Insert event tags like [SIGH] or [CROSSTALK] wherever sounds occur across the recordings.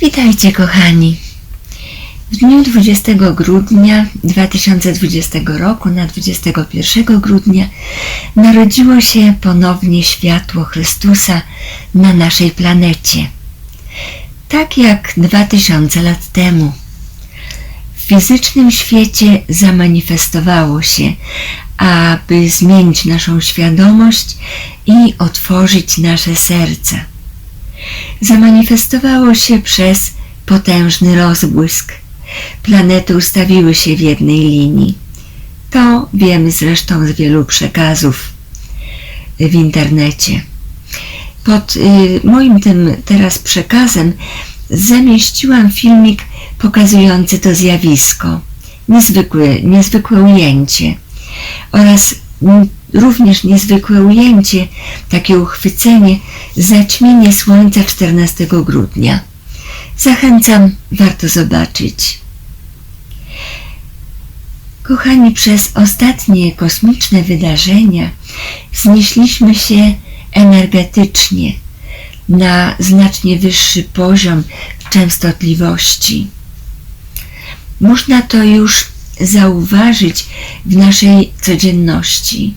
Witajcie kochani. W dniu 20 grudnia 2020 roku na 21 grudnia narodziło się ponownie światło Chrystusa na naszej planecie. Tak jak 2000 lat temu. W fizycznym świecie zamanifestowało się, aby zmienić naszą świadomość i otworzyć nasze serca. Zamanifestowało się przez potężny rozbłysk. Planety ustawiły się w jednej linii. To wiemy zresztą z wielu przekazów w internecie. Pod y, moim tym teraz przekazem zamieściłam filmik pokazujący to zjawisko. Niezwykłe, niezwykłe ujęcie oraz również niezwykłe ujęcie, takie uchwycenie, zaćmienie słońca 14 grudnia. Zachęcam, warto zobaczyć. Kochani, przez ostatnie kosmiczne wydarzenia wznieśliśmy się energetycznie na znacznie wyższy poziom częstotliwości. Można to już zauważyć w naszej codzienności.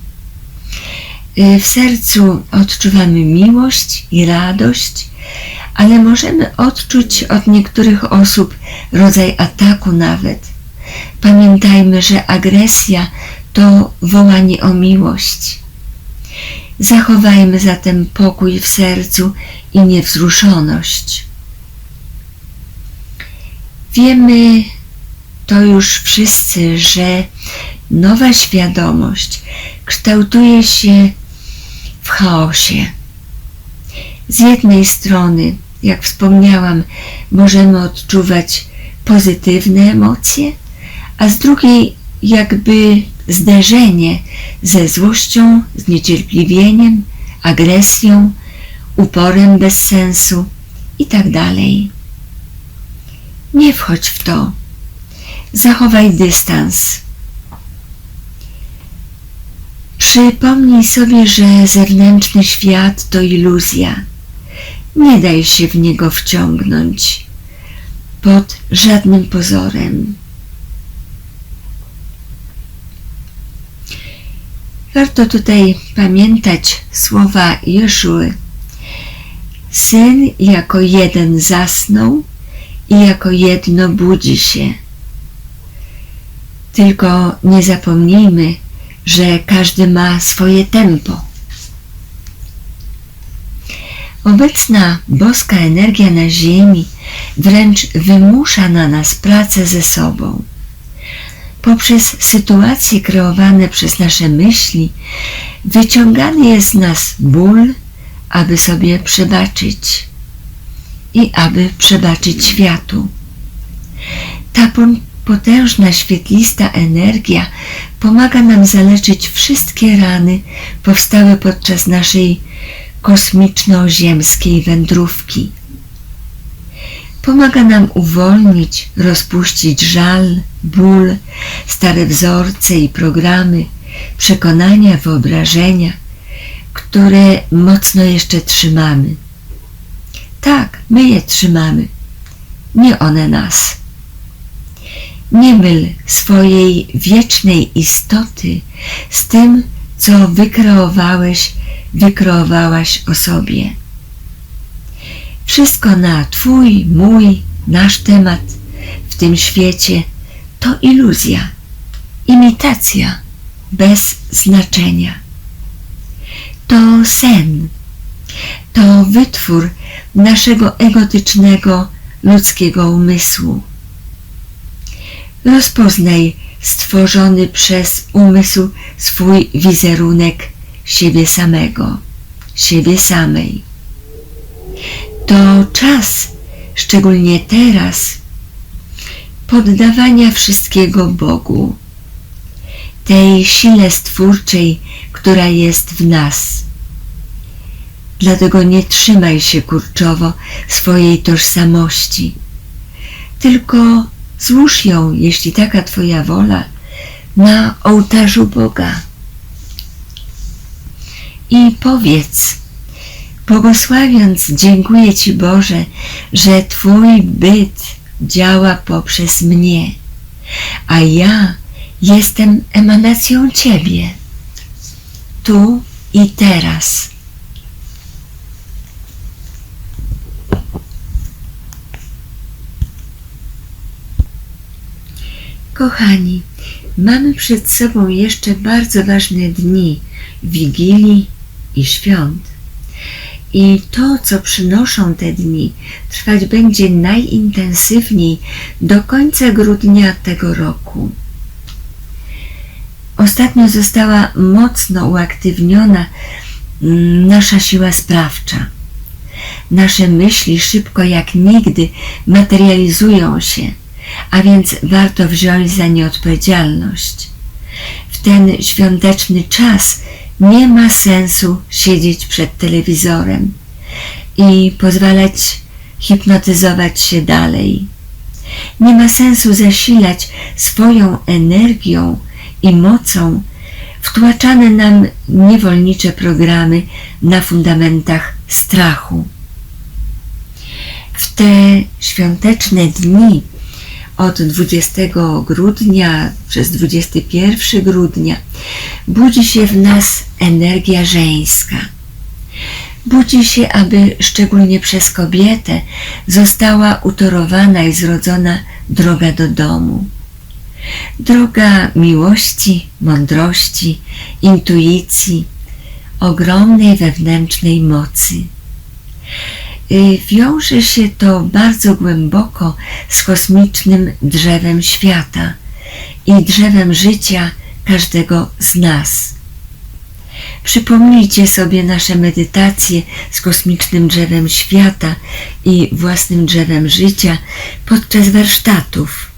Y, w sercu odczuwamy miłość i radość, ale możemy odczuć od niektórych osób rodzaj ataku nawet. Pamiętajmy, że agresja to wołanie o miłość. Zachowajmy zatem pokój w sercu i niewzruszoność. Wiemy to już wszyscy, że nowa świadomość kształtuje się w chaosie. Z jednej strony, jak wspomniałam, możemy odczuwać pozytywne emocje, a z drugiej jakby zderzenie ze złością, zniecierpliwieniem, agresją, uporem bez sensu itd. Tak Nie wchodź w to. Zachowaj dystans. Przypomnij sobie, że zewnętrzny świat to iluzja. Nie daj się w niego wciągnąć pod żadnym pozorem. Warto tutaj pamiętać słowa Jeszuły. Syn jako jeden zasnął i jako jedno budzi się. Tylko nie zapomnijmy, że każdy ma swoje tempo. Obecna boska energia na Ziemi wręcz wymusza na nas pracę ze sobą. Poprzez sytuacje kreowane przez nasze myśli wyciągany jest nas ból, aby sobie przebaczyć i aby przebaczyć światu. Ta potężna świetlista energia pomaga nam zaleczyć wszystkie rany powstałe podczas naszej kosmiczno-ziemskiej wędrówki. Pomaga nam uwolnić, rozpuścić żal, ból, stare wzorce i programy, przekonania, wyobrażenia, które mocno jeszcze trzymamy. Tak, my je trzymamy, nie one nas. Nie myl swojej wiecznej istoty z tym, co wykreowałeś, wykreowałaś o sobie. Wszystko na Twój, mój, nasz temat w tym świecie to iluzja, imitacja bez znaczenia. To sen, to wytwór naszego egotycznego ludzkiego umysłu. Rozpoznaj stworzony przez umysł swój wizerunek siebie samego, siebie samej. To czas, szczególnie teraz, poddawania wszystkiego Bogu, tej sile stwórczej, która jest w nas. Dlatego nie trzymaj się kurczowo swojej tożsamości, tylko Złóż ją, jeśli taka Twoja wola, na ołtarzu Boga. I powiedz, Błogosławiąc, dziękuję Ci Boże, że Twój byt działa poprzez mnie, a ja jestem emanacją Ciebie, tu i teraz. Kochani, mamy przed sobą jeszcze bardzo ważne dni Wigilii i Świąt. I to, co przynoszą te dni, trwać będzie najintensywniej do końca grudnia tego roku. Ostatnio została mocno uaktywniona mm, nasza siła sprawcza. Nasze myśli szybko jak nigdy materializują się, a więc warto wziąć za nie odpowiedzialność. W ten świąteczny czas nie ma sensu siedzieć przed telewizorem i pozwalać hipnotyzować się dalej. Nie ma sensu zasilać swoją energią i mocą wtłaczane nam niewolnicze programy na fundamentach strachu. W te świąteczne dni od 20 grudnia przez 21 grudnia budzi się w nas energia żeńska. Budzi się, aby szczególnie przez kobietę została utorowana i zrodzona droga do domu. Droga miłości, mądrości, intuicji, ogromnej wewnętrznej mocy. Y, wiąże się to bardzo głęboko z kosmicznym drzewem świata i drzewem życia każdego z nas. Przypomnijcie sobie nasze medytacje z kosmicznym drzewem świata i własnym drzewem życia podczas warsztatów.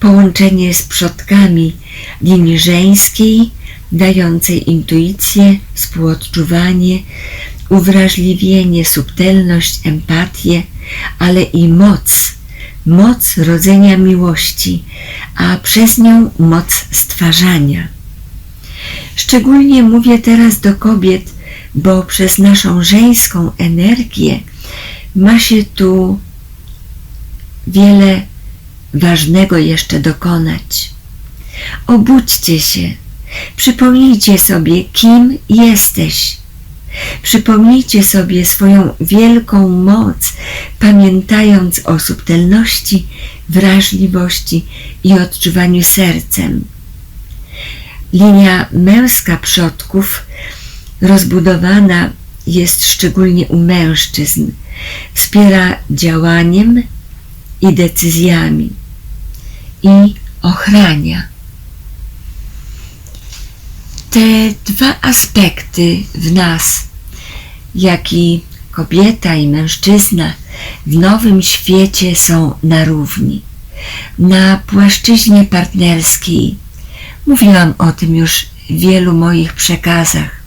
Połączenie z przodkami linii żeńskiej, dającej intuicję, współodczuwanie, uwrażliwienie, subtelność, empatię, ale i moc, moc rodzenia miłości, a przez nią moc stwarzania. Szczególnie mówię teraz do kobiet, bo przez naszą żeńską energię ma się tu wiele ważnego jeszcze dokonać. Obudźcie się, przypomnijcie sobie, kim jesteś, Przypomnijcie sobie swoją wielką moc, pamiętając o subtelności, wrażliwości i odczuwaniu sercem. Linia męska przodków rozbudowana jest szczególnie u mężczyzn. Wspiera działaniem i decyzjami i ochrania. Te dwa aspekty w nas, jak i kobieta i mężczyzna w nowym świecie są na równi. Na płaszczyźnie partnerskiej mówiłam o tym już w wielu moich przekazach.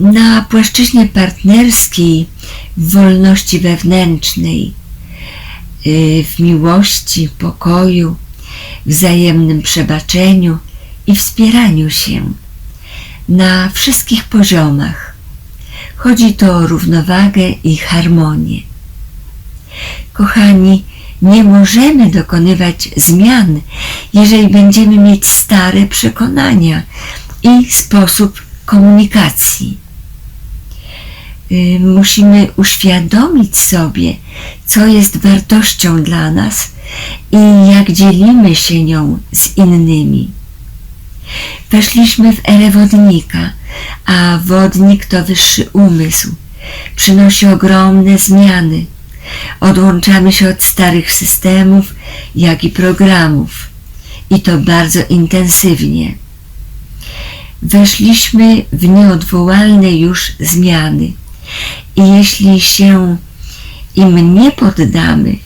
Na płaszczyźnie partnerskiej w wolności wewnętrznej, y, w miłości, pokoju, wzajemnym przebaczeniu i wspieraniu się na wszystkich poziomach. Chodzi to o równowagę i harmonię. Kochani, nie możemy dokonywać zmian, jeżeli będziemy mieć stare przekonania i sposób komunikacji. Y, musimy uświadomić sobie, co jest wartością dla nas i jak dzielimy się nią z innymi. Weszliśmy w erę wodnika, a wodnik to wyższy umysł. Przynosi ogromne zmiany. Odłączamy się od starych systemów, jak i programów. I to bardzo intensywnie. Weszliśmy w nieodwołalne już zmiany. I jeśli się im nie poddamy,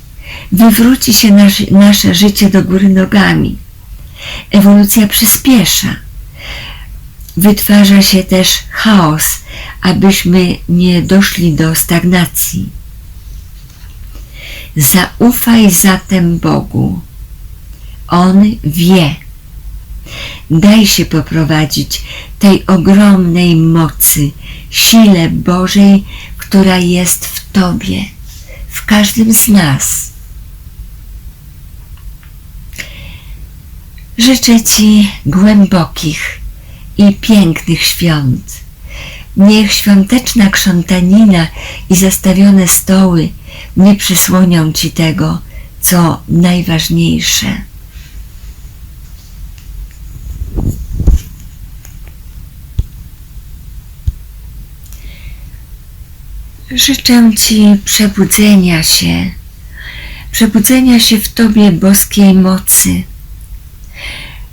wywróci się nasz, nasze życie do góry nogami. Ewolucja przyspiesza. Wytwarza się też chaos, abyśmy nie doszli do stagnacji. Zaufaj zatem Bogu. On wie. Daj się poprowadzić tej ogromnej mocy, sile Bożej, która jest w Tobie, w każdym z nas. Życzę Ci głębokich i pięknych świąt. Niech świąteczna krzątanina i zastawione stoły nie przysłonią Ci tego, co najważniejsze. Życzę Ci przebudzenia się, przebudzenia się w Tobie boskiej mocy,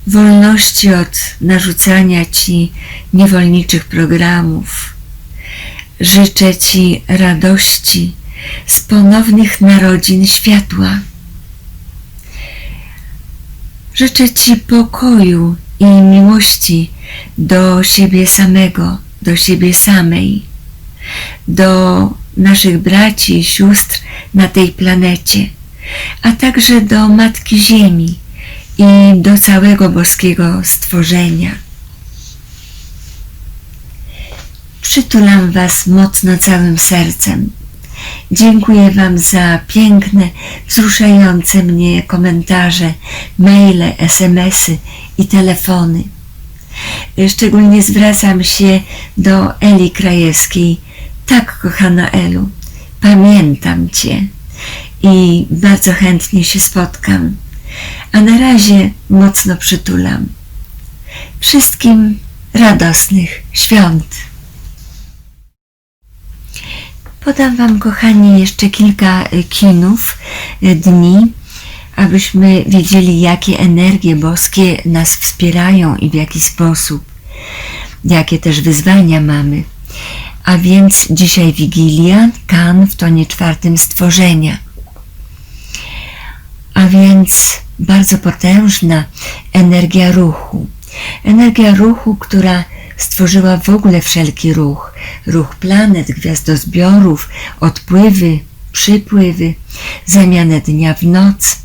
wolności od narzucania Ci niewolniczych programów. Życzę Ci radości z ponownych narodzin światła. Życzę Ci pokoju i miłości do siebie samego, do siebie samej, do naszych braci i sióstr na tej planecie, a także do Matki Ziemi i do całego boskiego stworzenia. Przytulam Was mocno całym sercem. Dziękuję Wam za piękne, wzruszające mnie komentarze, maile, smsy i telefony. Szczególnie zwracam się do Eli Krajewskiej. Tak, kochana Elu, pamiętam Cię i bardzo chętnie się spotkam. A na razie mocno przytulam. Wszystkim radosnych świąt. Podam Wam, kochani, jeszcze kilka y, kinów y, dni, abyśmy wiedzieli, jakie energie boskie nas wspierają i w jaki sposób, jakie też wyzwania mamy. A więc dzisiaj Wigilia, kan w tonie czwartym stworzenia. A więc bardzo potężna energia ruchu. Energia ruchu, która stworzyła w ogóle wszelki ruch. Ruch planet, gwiazdozbiorów, odpływy, przypływy, zamianę dnia w noc.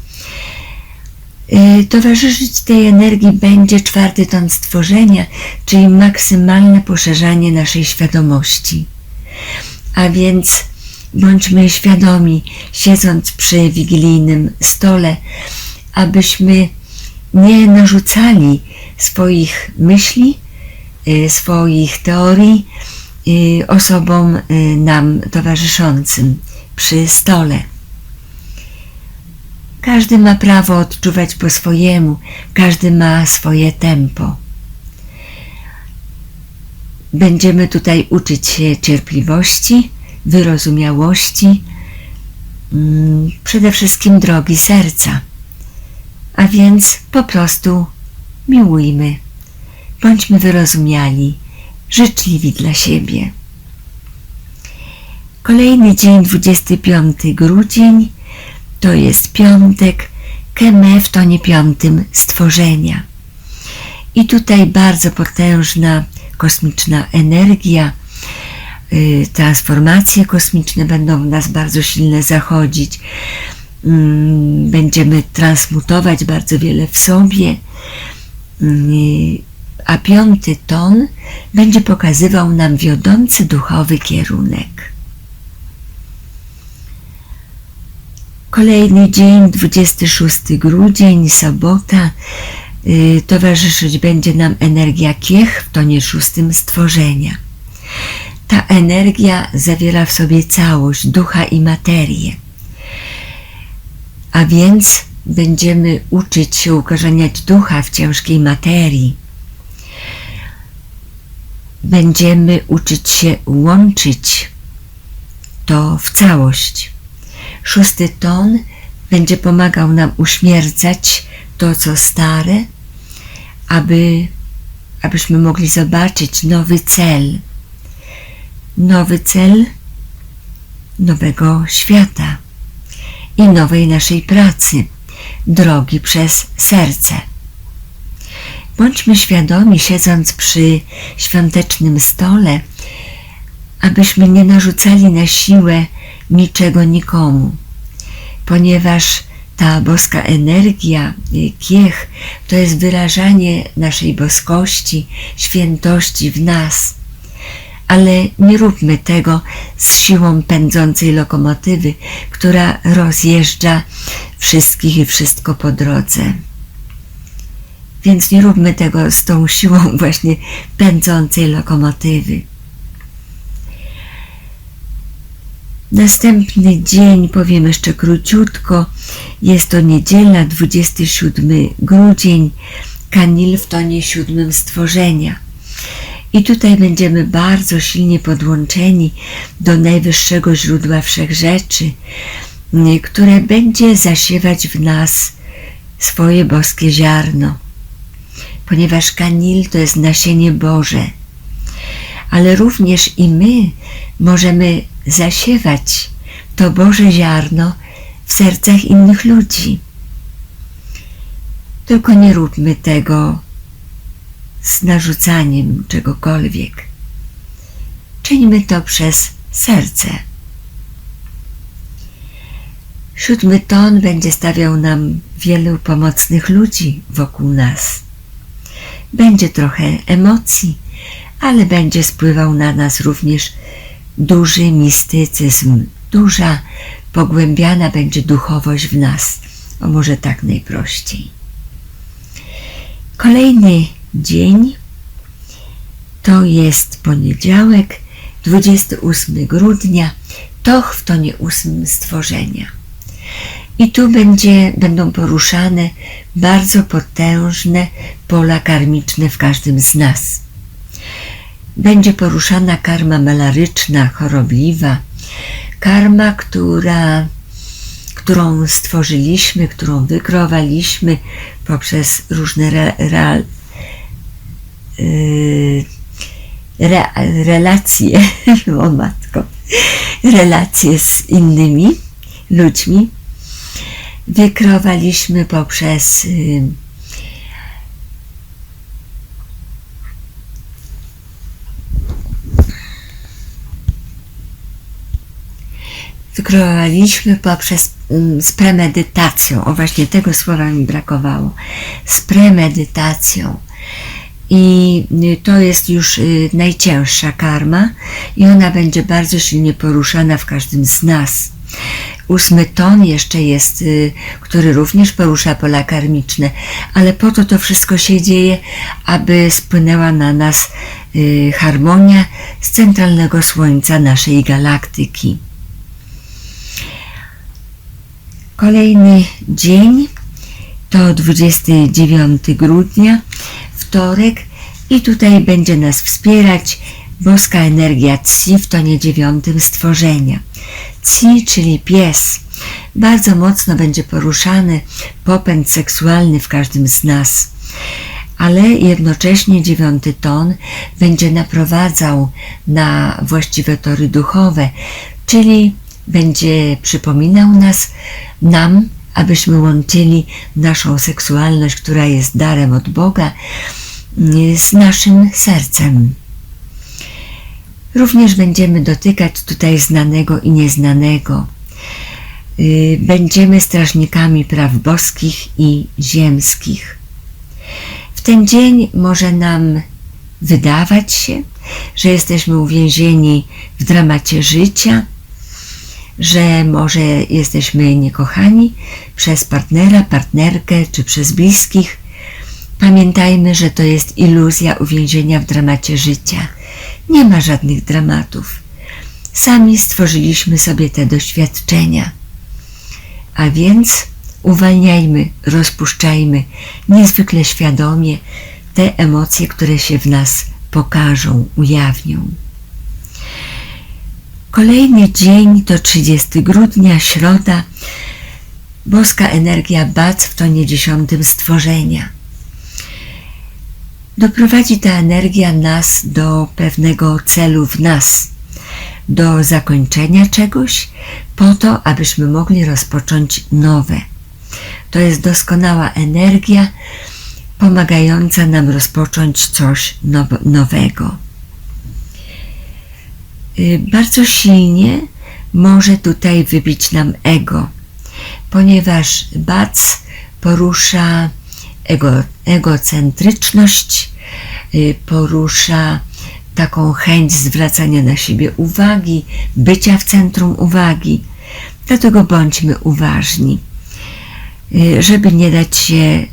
Y, towarzyszyć tej energii będzie czwarty ton stworzenia, czyli maksymalne poszerzanie naszej świadomości. A więc bądźmy świadomi, siedząc przy wigilijnym stole, abyśmy nie narzucali swoich myśli, y, swoich teorii y, osobom nam towarzyszącym przy stole. Każdy ma prawo odczuwać po swojemu, każdy ma swoje tempo. Będziemy tutaj uczyć się cierpliwości, wyrozumiałości, mm, przede wszystkim drogi serca. A więc po prostu miłujmy, bądźmy wyrozumiali, życzliwi dla siebie. Kolejny dzień, 25 grudzień, to jest piątek, Keme w tonie piątym stworzenia. I tutaj bardzo potężna kosmiczna energia, yy, transformacje kosmiczne będą w nas bardzo silne zachodzić. Mm, będziemy transmutować bardzo wiele w sobie, mm, a piąty ton będzie pokazywał nam wiodący duchowy kierunek. Kolejny dzień, 26 grudzień, sobota, yy, towarzyszyć będzie nam energia kiech w tonie szóstym stworzenia. Ta energia zawiera w sobie całość ducha i materię. A więc będziemy uczyć się ukorzeniać ducha w ciężkiej materii. Będziemy uczyć się łączyć to w całość. Szósty ton będzie pomagał nam uśmiercać to, co stare, aby, abyśmy mogli zobaczyć nowy cel. Nowy cel nowego świata i nowej naszej pracy, drogi przez serce. Bądźmy świadomi, siedząc przy świątecznym stole, abyśmy nie narzucali na siłę niczego nikomu, ponieważ ta boska energia, y, kiech, to jest wyrażanie naszej boskości, świętości w nas. Ale nie róbmy tego z siłą pędzącej lokomotywy, która rozjeżdża wszystkich i wszystko po drodze. Więc nie róbmy tego z tą siłą właśnie pędzącej lokomotywy. Następny dzień, powiem jeszcze króciutko, jest to niedziela, 27 grudzień, Kanil w tonie siódmym stworzenia. I tutaj będziemy bardzo silnie podłączeni do najwyższego źródła wszechrzeczy, które będzie zasiewać w nas swoje boskie ziarno. Ponieważ Kanil to jest nasienie Boże, ale również i my możemy zasiewać to Boże ziarno w sercach innych ludzi. Tylko nie róbmy tego z narzucaniem czegokolwiek. Czyńmy to przez serce. Siódmy ton będzie stawiał nam wielu pomocnych ludzi wokół nas. Będzie trochę emocji, ale będzie spływał na nas również duży mistycyzm, duża, pogłębiana będzie duchowość w nas. O może tak najprościej. Kolejny dzień to jest poniedziałek, 28 grudnia, toch w tonie ósmym stworzenia. I tu będzie, będą poruszane bardzo potężne pola karmiczne w każdym z nas będzie poruszana karma malaryczna, chorobliwa, karma, która, którą stworzyliśmy, którą wykreowaliśmy poprzez różne re, re, yy, re, relacje, [LAUGHS] o matko, relacje z innymi ludźmi. Wykreowaliśmy poprzez wykreowaliśmy poprzez mm, z premedytacją. O właśnie tego słowa mi brakowało. Z premedytacją. I y, to jest już y, najcięższa karma i ona będzie bardzo silnie poruszana w każdym z nas. Ósmy ton jeszcze jest, y, który również porusza pola karmiczne, ale po to to wszystko się dzieje, aby spłynęła na nas harmonia z centralnego słońca naszej galaktyki. Kolejny dzień to 29 grudnia, wtorek i tutaj będzie nas wspierać boska energia Tsi w tonie dziewiątym stworzenia. Tsi, czyli pies, bardzo mocno będzie poruszany popęd seksualny w każdym z nas ale jednocześnie dziewiąty ton będzie naprowadzał na właściwe tory duchowe, czyli będzie przypominał nas, nam, abyśmy łączyli naszą seksualność, która jest darem od Boga, z naszym sercem. Również będziemy dotykać tutaj znanego i nieznanego. Y, będziemy strażnikami praw boskich i ziemskich. W ten dzień może nam wydawać się, że jesteśmy uwięzieni w dramacie życia, że może jesteśmy niekochani przez partnera, partnerkę czy przez bliskich. Pamiętajmy, że to jest iluzja uwięzienia w dramacie życia. Nie ma żadnych dramatów. Sami stworzyliśmy sobie te doświadczenia. A więc uwalniajmy, rozpuszczajmy niezwykle świadomie te emocje, które się w nas pokażą, ujawnią. Kolejny dzień to 30 grudnia, środa, boska energia Bac w tonie dziesiątym stworzenia. Doprowadzi ta energia nas do pewnego celu w nas, do zakończenia czegoś, po to, abyśmy mogli rozpocząć nowe. To jest doskonała energia, pomagająca nam rozpocząć coś nowego. Y, bardzo silnie może tutaj wybić nam ego. ponieważ Bac porusza ego, egocentryczność, y, porusza taką chęć zwracania na siebie uwagi, bycia w centrum uwagi. Dlatego bądźmy uważni, y, żeby nie dać się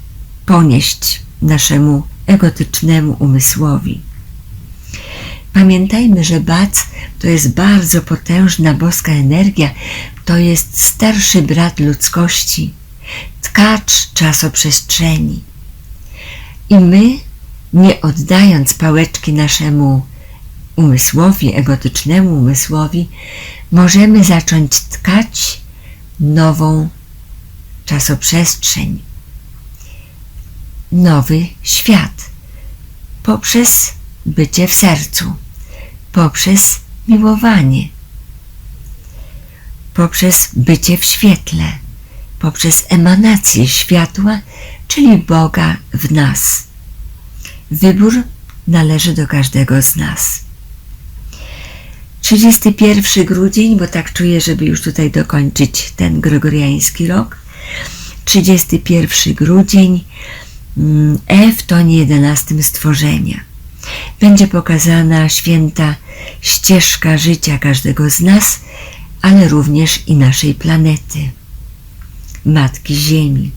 ponieść naszemu egotycznemu umysłowi. Pamiętajmy, że Bac to jest bardzo potężna boska energia, to jest starszy brat ludzkości, tkacz czasoprzestrzeni. I my, nie oddając pałeczki naszemu umysłowi, egotycznemu umysłowi, możemy zacząć tkać nową czasoprzestrzeń, nowy świat poprzez bycie w sercu, poprzez miłowanie, poprzez bycie w świetle, poprzez emanację światła, czyli Boga w nas. Wybór należy do każdego z nas. 31 grudzień, bo tak czuję, żeby już tutaj dokończyć ten gregoriański rok. 31 grudzień mm, E w tonie 11 stworzenia. Będzie pokazana święta ścieżka życia każdego z nas, ale również i naszej planety, Matki Ziemi.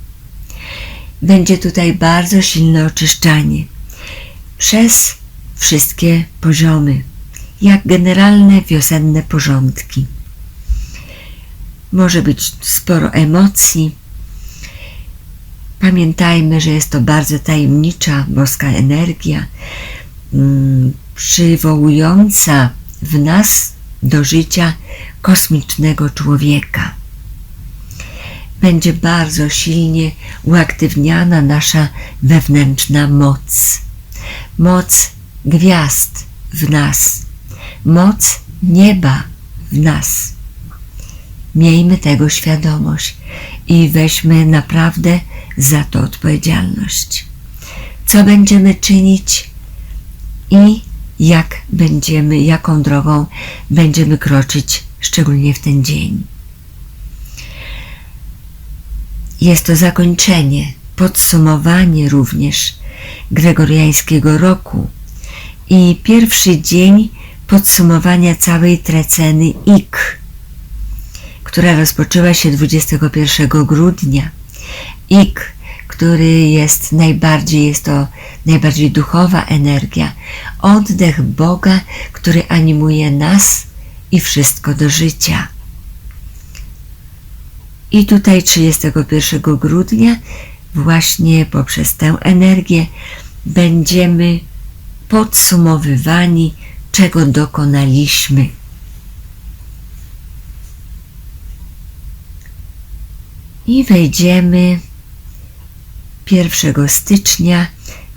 Będzie tutaj bardzo silne oczyszczanie przez wszystkie poziomy, jak generalne wiosenne porządki. Może być sporo emocji. Pamiętajmy, że jest to bardzo tajemnicza boska energia, przywołująca w nas do życia kosmicznego człowieka. Będzie bardzo silnie uaktywniana nasza wewnętrzna moc. Moc gwiazd w nas, moc nieba w nas. Miejmy tego świadomość i weźmy naprawdę za to odpowiedzialność. Co będziemy czynić i jak będziemy, jaką drogą będziemy kroczyć, szczególnie w ten dzień. Jest to zakończenie, podsumowanie również gregoriańskiego roku i pierwszy dzień podsumowania całej treceny Ik, która rozpoczęła się 21 grudnia. Ik, który jest najbardziej, jest to najbardziej duchowa energia, oddech Boga, który animuje nas i wszystko do życia. I tutaj 31 grudnia właśnie poprzez tę energię będziemy podsumowywani, czego dokonaliśmy. I wejdziemy 1 stycznia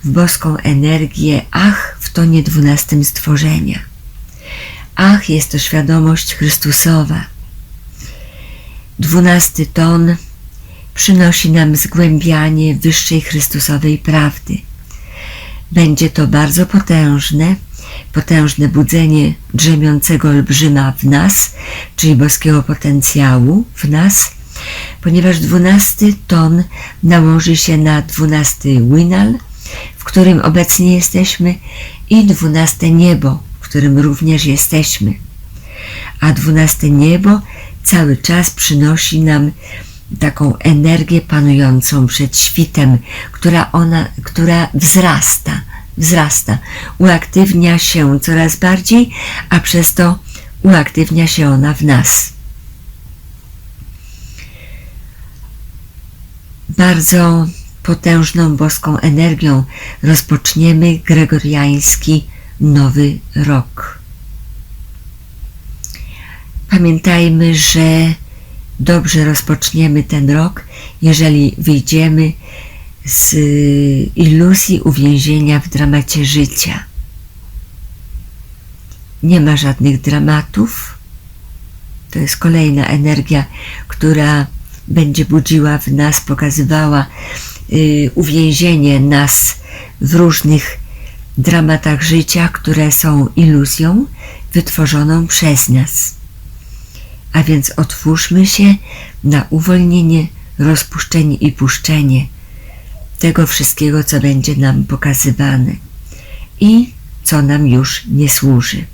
w boską energię Ach w tonie dwunastym stworzenia. Ach jest to świadomość Chrystusowa. Dwunasty ton przynosi nam zgłębianie wyższej Chrystusowej prawdy. Będzie to bardzo potężne, potężne budzenie drzemiącego olbrzyma w nas, czyli boskiego potencjału w nas, ponieważ dwunasty ton nałoży się na dwunasty winal, w którym obecnie jesteśmy, i dwunaste niebo, w którym również jesteśmy. A dwunaste niebo cały czas przynosi nam taką energię panującą przed świtem, która ona, która wzrasta, wzrasta, uaktywnia się coraz bardziej, a przez to uaktywnia się ona w nas. Bardzo potężną boską energią rozpoczniemy gregoriański nowy rok. Pamiętajmy, że dobrze rozpoczniemy ten rok, jeżeli wyjdziemy z iluzji uwięzienia w dramacie życia. Nie ma żadnych dramatów. To jest kolejna energia, która będzie budziła w nas, pokazywała y, uwięzienie nas w różnych dramatach życia, które są iluzją wytworzoną przez nas. A więc otwórzmy się na uwolnienie, rozpuszczenie i puszczenie tego wszystkiego, co będzie nam pokazywane i co nam już nie służy.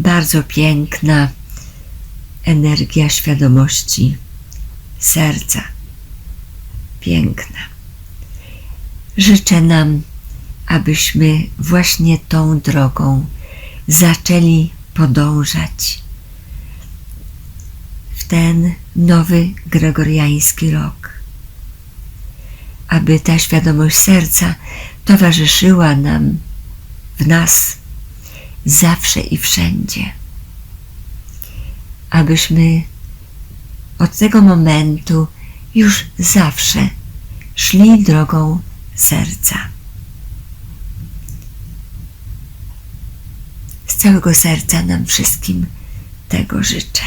Bardzo piękna energia świadomości serca. Piękna. Życzę nam, abyśmy właśnie tą drogą zaczęli podążać w ten nowy gregoriański rok. Aby ta świadomość serca towarzyszyła nam w nas zawsze i wszędzie. Abyśmy od tego momentu już zawsze szli drogą serca. Z całego serca nam wszystkim tego życzę.